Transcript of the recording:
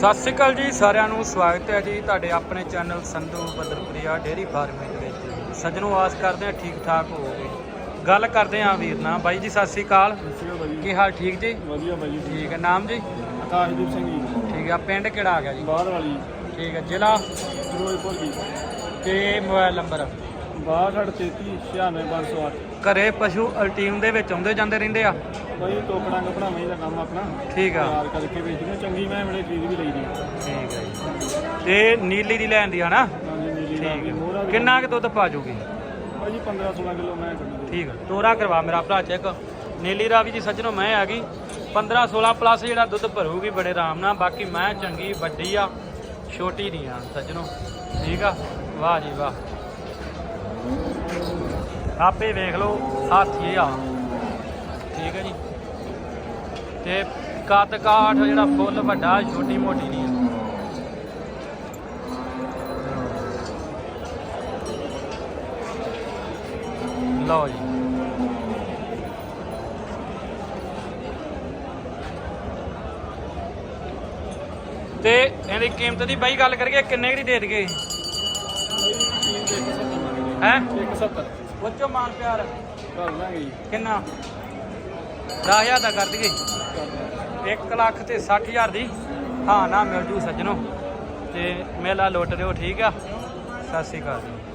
ਸਤਿ ਸ਼੍ਰੀ ਅਕਾਲ ਜੀ ਸਾਰਿਆਂ ਨੂੰ ਸਵਾਗਤ ਹੈ ਜੀ ਤੁਹਾਡੇ ਆਪਣੇ channel Sandhu Badarpuria dairy farming ਦੇ ਵਿੱਚ। ਸੱਜਣੋਂ ਆਸ ਕਰਦੇ ਹਾਂ ਠੀਕ ਠਾਕ ਹੋਵੋਗੇ। ਗੱਲ ਕਰਦੇ ਹਾਂ ਵੀਰ ਨਾਲ। ਬਾਈ ਜੀ ਸਤਿ ਸ਼੍ਰੀ ਅਕਾਲ। ਕੀ ਹਾਲ ਠੀਕ ਜੀ? ਵਧੀਆ ਬਾਈ ਠੀਕ। ਹੈ ਨਾਮ ਜੀ? ਆਕਾਸ਼ਦੀਪ ਸਿੰਘ ਜੀ। ਠੀਕ ਹੈ ਪਿੰਡ ਕਿਹੜਾ ਆ ਗਿਆ ਜੀ? ਬਾਹਰ ਵਾਲੀ। ਠੀਕ ਹੈ ਜ਼ਿਲ੍ਹਾ? ਫਿਰੋਜ਼ਪੁਰ ਜੀ। ਤੇ ਮੋਬਾਈਲ ਨੰਬਰ? 6233 96508 ਘਰੇ ਪਸ਼ੂ ਅਲਟੀਮ ਦੇ ਵਿੱਚ ਆਉਂਦੇ ਜਾਂਦੇ ਰਹਿੰਦੇ ਆ? ਬਾਈ ਟੋਕੜਾਂ ਕਪੜਾ ਮਹੀਂ ਦਾ ਕੰਮ ਆਪਣਾ। ਠੀਕ ਆ। ਤਿਆਰ ਕਰਕੇ ਵੇਚਦੇ ਚੰਗੀ ਮੈਂ ਬੜੇ ਚੀਜ਼ ਵੀ ਲਈ ਦੀ ਠੀਕ ਜੀ। ਤੇ ਨੀਲੀ ਦੀ ਲੈਣ ਦੀ ਹਨਾ ਠੀਕ ਕਿੰਨਾ ਕੁ ਦੁੱਧ ਪਾ ਜੂਗੀ? ਬਾਈ 15 16 ਕਿਲੋ ਮੈਂ ਠੀਕ ਹੈ ਤੋਰਾ ਕਰਵਾ ਮੇਰਾ ਭਰਾ ਚੈੱਕ। ਨੀਲੀ ਰਾਵੀ ਦੀ ਸੱਜਣੋ ਮੈਂ ਆ ਗਈ। 15 16 ਪਲੱਸ ਜਿਹੜਾ ਦੁੱਧ ਭਰੂਗੀ ਬੜੇ ਆਰਾਮ ਨਾਲ। ਬਾਕੀ ਮੈਂ ਚੰਗੀ ਵੱਡੀ ਆ ਛੋਟੀ ਨਹੀਂ ਆ ਸੱਜਣੋ। ਠੀਕ ਆ? ਵਾਹ ਜੀ ਵਾਹ। ਆਪੇ ਵੇਖ ਲਓ ਹਾਥੀ ਆ। ਠੀਕ ਹੈ ਜੀ। ਤੇ ਕੱਦ ਕਾਠ ਜਿਹੜਾ ਫੁੱਲ ਵੱਡਾ, ਛੋਟੀ ਮੋਟੀ ਨਹੀਂ ਲਓ ਜੀ। ਤੇ ਇਹਦੀ ਕੀਮਤ ਦੀ ਬਾਈ ਗੱਲ ਕਰੀਏ, ਕਿੰਨੇ ਦੀ ਦੇ ਦਈਏ? ਹੈ? 170 ਬੱਚੋ ਮਾਨ ਪਿਆਰ। ਕਰ ਲਾਂਗੇ ਜੀ। ਕਿੰਨਾ? 10000 ਦਾ ਕਰ ਦਈਏ। 1 ਲੱਖ ਤੇ 60000 ਦੀ ਹਾਂ ਨਾ ਮਿਲ ਜੂ ਸੱਜਣੋ। ਤੇ ਮੇਲਾ ਲੁੱਟ ਦਿਓ ਠੀਕ ਆ? ਸਤਿ ਸ਼੍ਰੀ ਅਕਾਲ ਜੀ।